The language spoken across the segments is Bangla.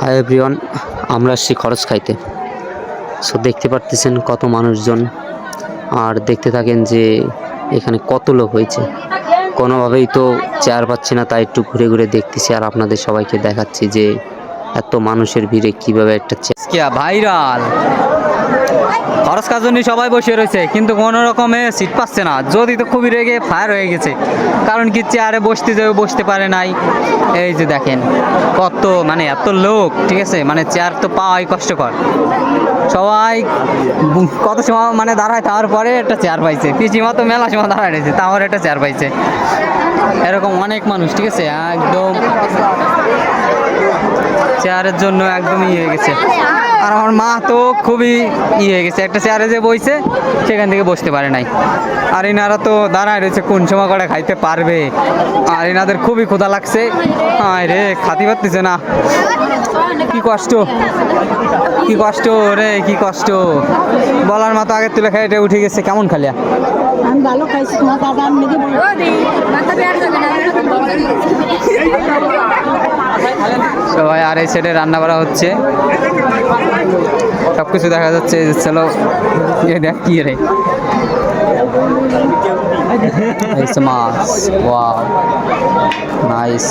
হাই এভরিওয়ান আমরা আসছি খরচ খাইতে। সো দেখতে পারতেছেন কত মানুষজন, আর দেখতে থাকেন যে এখানে কত লোক হয়েছে। কোনোভাবেই তো চেয়ার পাচ্ছি না, তাই একটু ঘুরে ঘুরে দেখতেছি, আর আপনাদের সবাইকে দেখাচ্ছি যে এত মানুষের ভিড়ে কীভাবে একটা চেয়ার ভাইরাল। খরচ কাজ সবাই বসে রয়েছে, কিন্তু কোনো রকমে সিট পাচ্ছে না। যদি তো খুবই রেগে ফায়ার হয়ে গেছে। কারণ কি চেয়ারে বসতে যাবে বসতে পারে নাই। এই যে দেখেন, কত মানে এত লোক, ঠিক আছে? মানে চেয়ার তো পাওয়াই কষ্টকর। সবাই কত সময় মানে দাঁড়ায়, তার পরে একটা চেয়ার পাইছে। পিছিমা তো মেলা সময় দাঁড়ায় রয়েছে তারপরে একটা চেয়ার পাইছে। এরকম অনেক মানুষ, ঠিক আছে? একদম চেয়ারের জন্য একদম ইয়ে হয়ে গেছে। আর আমার মা তো খুবই ইয়ে হয়ে গেছে একটা চেয়ারে যে বইছে সেখান থেকে বসতে পারে নাই। আর এনারা তো দাঁড়ায় রয়েছে কোন সময় করে খাইতে পারবে। আর এনাদের খুবই ক্ষুধা লাগছে। আয় রে খাতি পারতেছে না। কি কষ্ট কি কষ্ট রে কি কষ্ট। বলার মতো আগের তুলে খাই এটা উঠে গেছে কেমন খালিয়া? আমি ভালো খাইছি তোমার দাদা আমি নাকি সবাই আর এই সাইডে রান্না করা হচ্ছে। সব কিছু দেখা যাচ্ছে চলো দেখ কি রে এই যে মাছ, ওয়াও নাইস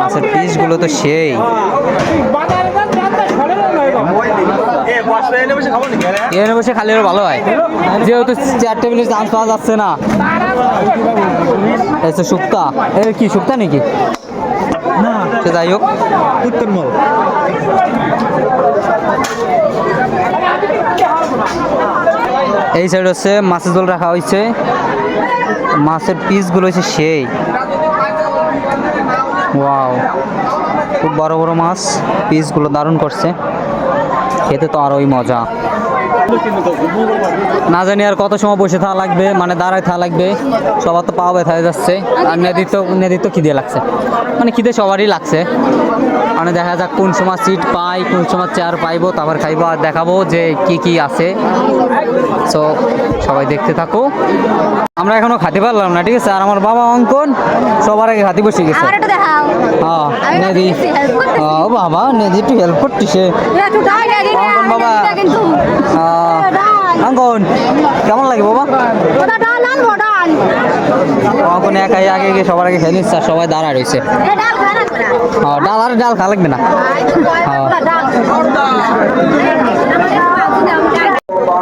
মাছের তো সেই। বসে খালি ভালো হয়। যেহেতু চেয়ার টেবিলের চান্স পাওয়া যাচ্ছে না। শুক্তা। এ কি, শুক্তা নাকি? সে যাই হোক উত্তরমল এই সাইড হচ্ছে মাছের জল রাখা হয়েছে। মাছের পিসগুলো হচ্ছে সেই। ওয়াও খুব বড় বড় মাছ। পিসগুলো দারুণ করছে। খেতে তো আরোই মজা। না জানি আর কত সময় বসে থাকা লাগবে মানে দাঁড়ায় থাকা লাগবে, সবার তো পাওয়া ব্যথা যাচ্ছে, আর নেতৃত্ব তো খিদে লাগছে। মানে খিদে সবারই লাগছে। মানে দেখা যাক কোন সময় সিট পাই, কোন সময় চেয়ার পাইবো, তারপর খাইবো আর দেখাবো যে কি কি আছে। সো সবাই দেখতে থাকো। আমরা এখনও খাতে পারলাম না ঠিক আছে? আর আমার বাবা অঙ্কন সবার আগে খাতে বসে গেছে। আমার একটু দেখাও। হ্যাঁ নেদি। করতেছি। ও বাবা নেদি একটু হেল্প করতেছে। অঙ্কন বাবা। আহ, অঙ্কন কেমন লাগে বাবা? অঙ্কন একাই আগে গিয়ে সবার আগে খেয়ে নিচ্ছে সবাই দাঁড়ায় রয়েছে। হ্যাঁ, ডাল আর ডাল খা লাগবে না।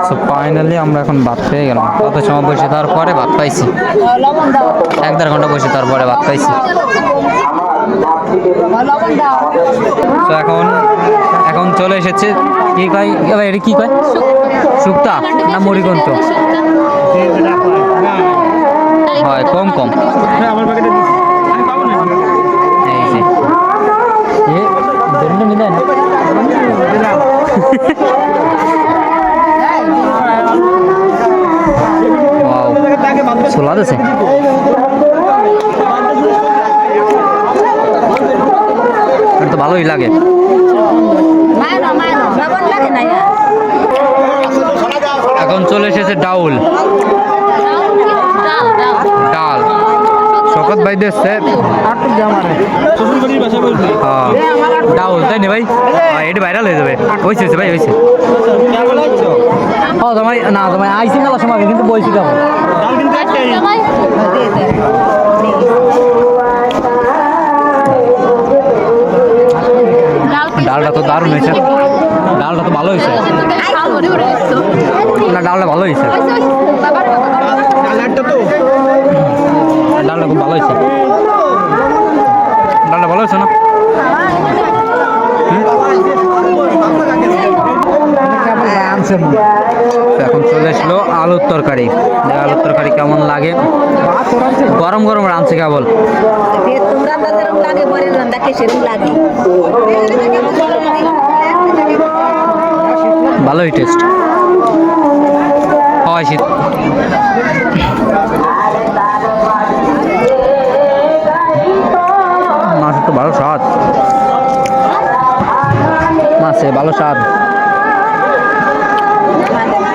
সো ফাইনালি আমরা এখন ভাত পেয়ে গেলাম। কত সময় বসে তার পরে ভাত পাইছি? এক দেড় ঘণ্টা বসে তারপরে ভাত পাইছি। তো এখন এখন চলে এসেছে। কি কয়? এটা কি কয়? শুক্তা না মরিগন্ত হয়, কম কম। আমার ছোলা আছে। তো ভালোই লাগে। না। এখন চলে এসেছে ডাউল। ডাল। শকত ভাই দিচ্ছে হ্যাঁ। ডাউল তাই না ভাই? হ্যাঁ, এটা ভাইরাল হয়ে যাবে। হয়েছে হয়েছে ভাই হয়েছে ও তোমায় না তোমায় আইসি মেলা সময় কিন্তু বলছি কেমন? ডালটা তো দারুণ হয়েছে। ডালটা তো ভালো হয়েছে। না ডালটা ভালো হয়েছে। তো এখন চলে আসলো আলুর তরকারি। আলুর তরকারি কেমন লাগে? গরম গরম রাঁধছে কেবল। ভালোই টেস্ট হয় শীত। মাছের তো ভালো স্বাদ। মাছে ভালো স্বাদ। আমাদের